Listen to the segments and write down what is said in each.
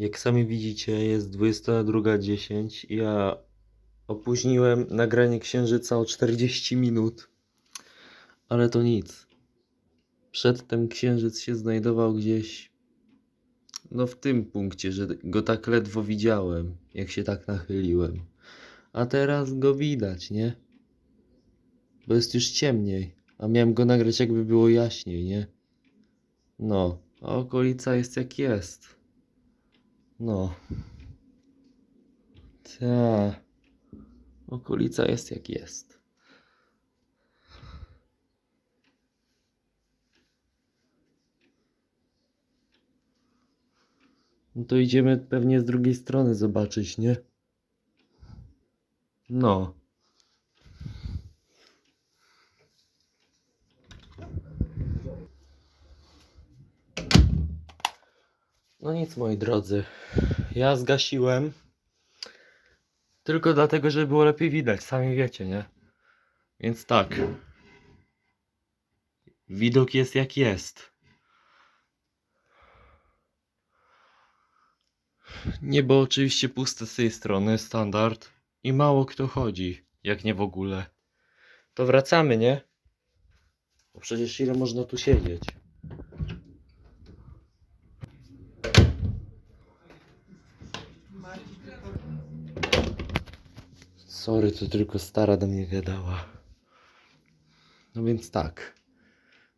Jak sami widzicie, jest 22.10 i ja opóźniłem nagranie księżyca o 40 minut. Ale to nic. Przedtem księżyc się znajdował gdzieś no w tym punkcie, że go tak ledwo widziałem, jak się tak nachyliłem. A teraz go widać, nie? Bo jest już ciemniej, a miałem go nagrać jakby było jaśniej, nie? No, a okolica jest jak jest. No. Ta. Okolica jest jak jest. No to idziemy pewnie z drugiej strony zobaczyć, nie? No. No nic, moi drodzy. Ja zgasiłem. Tylko dlatego, żeby było lepiej widać, sami wiecie, nie? Więc tak. Widok jest jak jest. Niebo oczywiście puste z tej strony, standard. I mało kto chodzi, jak nie w ogóle. To wracamy, nie? Bo przecież ile można tu siedzieć? Sorry, to tylko stara do mnie gadała. No więc tak.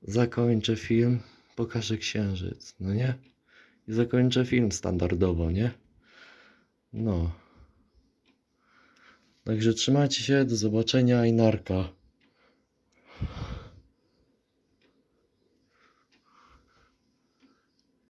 Zakończę film, pokażę księżyc, no nie? I zakończę film standardowo, nie? No. Także trzymajcie się, do zobaczenia i narka.